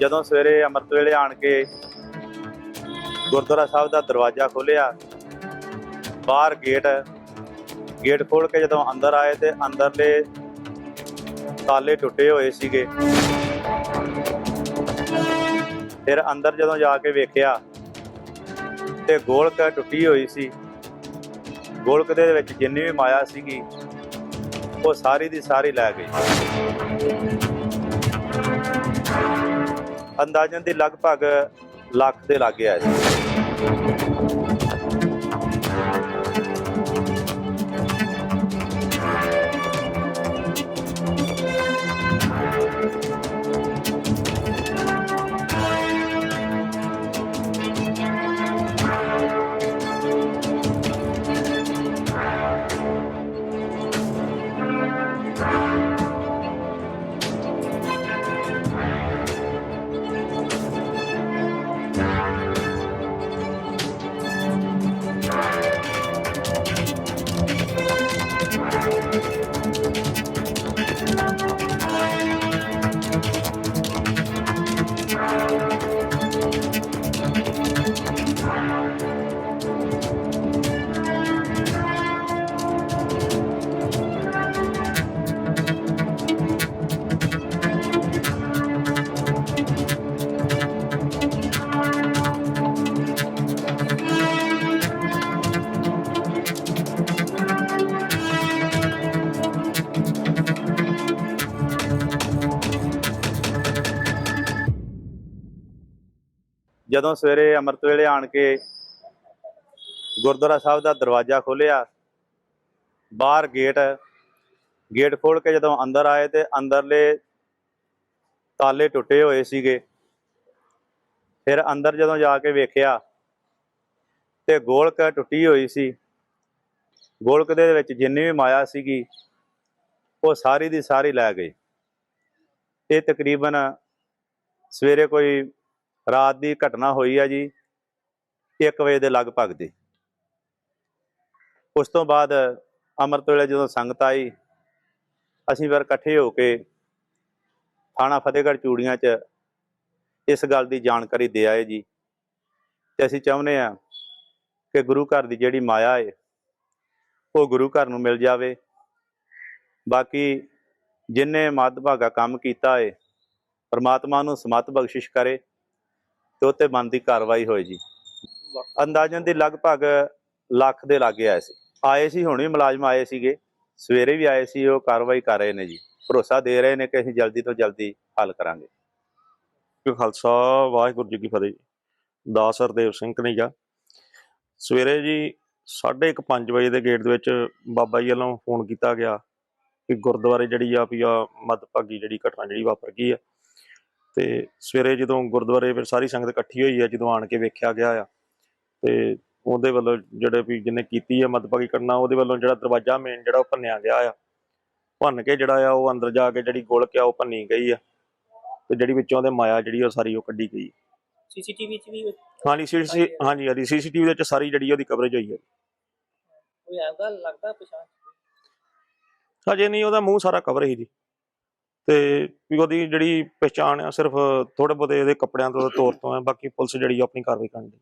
ਜਦੋਂ ਸਵੇਰੇ ਅੰਮ੍ਰਿਤ ਵੇਲੇ ਆਣ ਕੇ ਗੁਰਦੁਆਰਾ ਸਾਹਿਬ ਦਾ ਦਰਵਾਜ਼ਾ ਖੋਲ੍ਹਿਆ, ਬਾਹਰ ਗੇਟ ਗੇਟ ਖੋਲ ਕੇ ਜਦੋਂ ਅੰਦਰ ਆਏ ਤੇ ਅੰਦਰਲੇ ਤਾਲੇ ਟੁੱਟੇ ਹੋਏ ਸੀਗੇ। ਫਿਰ ਅੰਦਰ ਜਦੋਂ ਜਾ ਕੇ ਵੇਖਿਆ ਤੇ ਗੋਲਕ ਟੁੱਟੀ ਹੋਈ ਸੀ। ਗੋਲਕ ਦੇ ਵਿੱਚ ਜਿੰਨੀ ਵੀ ਮਾਇਆ ਸੀਗੀ, ਉਹ ਸਾਰੀ ਦੀ ਸਾਰੀ ਲੈ ਗਈ। ਅੰਦਾਜ਼ਨ ਦੀ ਲਗਭਗ ਲੱਖ ਦੇ ਲਾਗੇ ਆਏ। ਸੀ ਜਦੋਂ ਸਵੇਰੇ ਅੰਮ੍ਰਿਤ ਵੇਲੇ ਆਣ ਕੇ ਗੁਰਦੁਆਰਾ ਸਾਹਿਬ ਦਾ ਦਰਵਾਜ਼ਾ ਖੋਲ੍ਹਿਆ, ਬਾਹਰ ਗੇਟ ਗੇਟ ਖੋਲ ਕੇ ਜਦੋਂ ਅੰਦਰ ਆਏ ਤੇ ਅੰਦਰਲੇ ਤਾਲੇ ਟੁੱਟੇ ਹੋਏ ਸੀਗੇ। ਫਿਰ ਅੰਦਰ ਜਦੋਂ ਜਾ ਕੇ ਵੇਖਿਆ ਤੇ ਗੋਲਕ ਟੁੱਟੀ ਹੋਈ ਸੀ। ਗੋਲਕ ਦੇ ਵਿੱਚ ਜਿੰਨੀ ਵੀ ਮਾਇਆ ਸੀਗੀ, ਉਹ ਸਾਰੀ ਦੀ ਸਾਰੀ ਲੈ ਗਏ ਇਹ ਤਕਰੀਬਨ ਸਵੇਰੇ ਕੋਈ ਰਾਤ ਦੀ ਘਟਨਾ ਹੋਈ ਹੈ ਜੀ 1 ਵਜੇ ਦੇ ਲਗਭਗ ਦੀ ਉਸ ਤੋਂ ਬਾਅਦ ਅੰਮ੍ਰਿਤ ਵੇਲੇ ਜਦੋਂ ਸੰਗਤ ਆਈ, ਅਸੀਂ ਫਿਰ ਇਕੱਠੇ ਹੋ ਕੇ ਥਾਣਾ ਫਤਿਹਗੜ੍ਹ ਚੂੜੀਆਂ 'ਚ ਇਸ ਗੱਲ ਦੀ ਜਾਣਕਾਰੀ ਦੇ ਆਏ ਜੀ। ਤੇ ਅਸੀਂ ਚਾਹੁੰਦੇ ਆ ਕਿ ਗੁਰੂ ਘਰ ਦੀ ਜਿਹੜੀ ਮਾਇਆ ਹੈ ਉਹ ਗੁਰੂ ਘਰ ਨੂੰ ਮਿਲ ਜਾਵੇ। ਬਾਕੀ ਜਿਨੇ ਮੱਦਭਾਗਾ ਕੰਮ ਕੀਤਾ ਹੈ ਪਰਮਾਤਮਾ ਨੂੰ ਸਮਤ ਬਖਸ਼ਿਸ਼ ਕਰੇ। ਤੇ ਉੱਤੇ ਬਣਦੀ ਕਾਰਵਾਈ ਹੋਏ ਜੀ। ਅੰਦਾਜ਼ਨ ਦੀ ਲਗਭਗ ਲੱਖ ਦੇ ਲਾਗੇ ਆਏ ਸੀ। ਆਏ ਸੀ, ਹੁਣ ਵੀ ਮੁਲਾਜ਼ਮ ਆਏ ਸੀਗੇ। ਸਵੇਰੇ ਵੀ ਆਏ ਸੀ, ਉਹ ਕਾਰਵਾਈ ਕਰ ਰਹੇ ਨੇ ਜੀ। ਭਰੋਸਾ ਦੇ ਰਹੇ ਨੇ ਕਿ ਅਸੀਂ ਜਲਦੀ ਤੋਂ ਜਲਦੀ ਹੱਲ ਕਰਾਂਗੇ। ਖਾਲਸਾ, ਵਾਹਿਗੁਰੂ ਜੀ ਕੀ ਫਤਿਹ ਦਾਸ ਹਰਦੇਵ ਸਿੰਘ ਕਨਈਆ ਸਵੇਰੇ ਜੀ 5:30 ਵਜੇ ਦੇ ਗੇਟ ਦੇ ਵਿੱਚ ਬਾਬਾ ਜੀ ਵੱਲੋਂ ਫੋਨ ਕੀਤਾ ਗਿਆ ਕਿ ਗੁਰਦੁਆਰੇ ਜਿਹੜੀ ਆ ਵੀ ਆ ਮੱਦਭਾਗੀ ਜਿਹੜੀ ਘਟਨਾ ਜਿਹੜੀ ਵਾਪਰ ਗਈ ਆ। ਤੇ ਸਵੇਰੇ ਜਦੋਂ ਗੁਰਦੁਆਰੇ ਫਿਰ ਸਾਰੀ ਸੰਗਤ ਇਕੱਠੀ ਹੋਈ ਆ ਜਦੋਂ ਆਣ ਕੇ ਵੇਖਿਆ ਗਿਆ ਆ ਤੇ ਉਹਦੇ ਵੱਲੋਂ ਜਿਹੜੇ ਵੀ ਜਿਹਨੇ ਕੀਤੀ ਆ ਮੱਦਭਾਗੀ ਘਟਨਾ ਉਹਦੇ ਵੱਲੋਂ ਜਿਹੜਾ ਦਰਵਾਜ਼ਾ ਮੇਨ ਜਿਹੜਾ ਉਹ ਭੰਨਿਆ ਗਿਆ ਆ। ਭੰਨ ਕੇ ਜਿਹੜਾ ਆ ਉਹ ਅੰਦਰ ਜਾ ਕੇ ਜਿਹੜੀ ਗੋਲਕ ਆ ਉਹ ਭੰਨੀ ਗਈ ਆ ਤੇ ਜਿਹੜੀ ਵਿੱਚੋਂ ਉਹਦੇ ਮਾਇਆ ਜਿਹੜੀ ਉਹ ਸਾਰੀ ਉਹ ਕੱਢੀ ਗਈ। ਸੀਸੀਟੀਵੀ ਚ ਵੀ ਹਾਂਜੀ ਸੀਸੀ ਹਾਂਜੀ ਹਾਂਜੀ ਸੀਸੀਟੀਵੀ ਦੇ ਵਿੱਚ ਸਾਰੀ ਜਿਹੜੀ ਉਹਦੀ ਕਵਰੇਜ ਹੋਈ ਹੈ ਕੋਈ ਆਉਂਦਾ ਲੱਗਦਾ ਪਛਾਣ ਹਜੇ ਨਹੀਂ ਉਹਦਾ ਮੂੰਹ ਸਾਰਾ ਕਵਰ ਹੀ ਜੀ। ਤੇ ਵੀ ਉਹਦੀ ਜਿਹੜੀ ਪਛਾਣ ਆ ਸਿਰਫ ਥੋੜੇ ਬਹੁਤੇ ਇਹਦੇ ਕੱਪੜਿਆਂ ਤੋਂ ਤੌਰ ਤੋਂ ਹੈ ਬਾਕੀ ਪੁਲਿਸ ਜਿਹੜੀ ਆ ਆਪਣੀ ਕਾਰਵਾਈ ਕਰਨ ਦੀ